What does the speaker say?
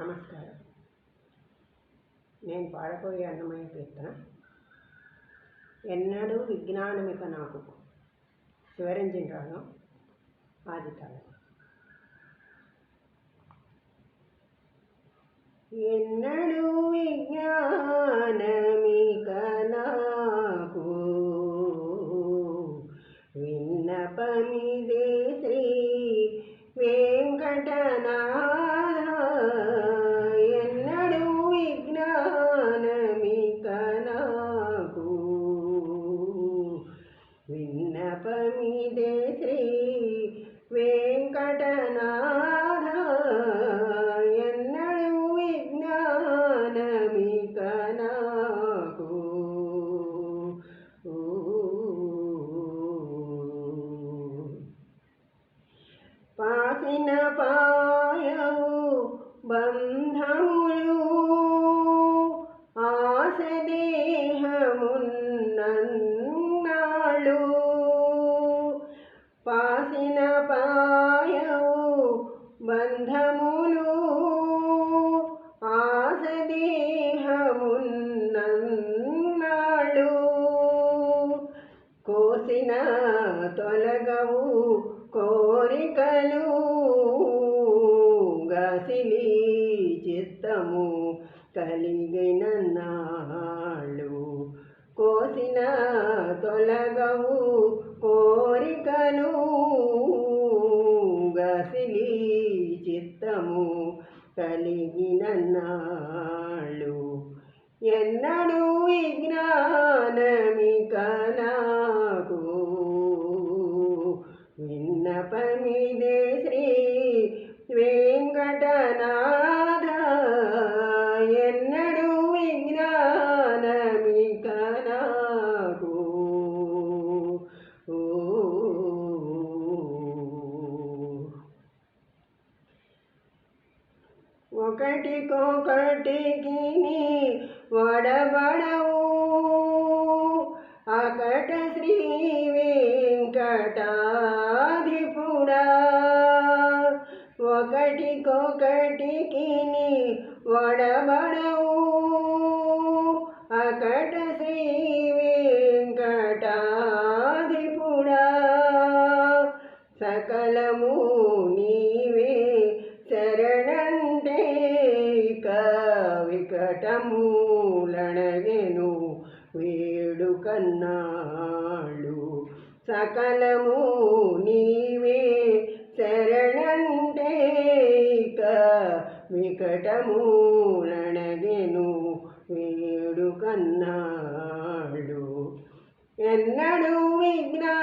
నమస్కారం. నేను పాడబోయే అన్నమయ్య కీర్తన ఎన్నడూ విజ్ఞానమిక నాకు శివరంజన్ రాగం ఆదితాళం. ఎన్నడూ విజ్ఞాన బంధములు ఆశ దేహమున్నాళ్ళు పాసిన పాయవు బంధములు ఆశ దేహమున్నాళ్ళు కోసిన తొల కలిగిన నాళ్ళు కోసిన తొలగవు కోరికను గసిలి చిత్తము కలిగిన నాళ్ళు. ఎన్నడూ విజ్ఞానమిక నాకు విన్నపమిదే శ్రీ ఒకటికొకటికి వడబడవు. అకట శ్రీ వెంకటాధిపుడా ఒకటికొకటికి వడబడవు. వికటమూలనగెను వేడుకన్నాళ్ళు సకలము నీవే శరణంటే వికటమూలనగెను వేడుకన్నాళ్ళు ఎన్నడూ విజ్ఞా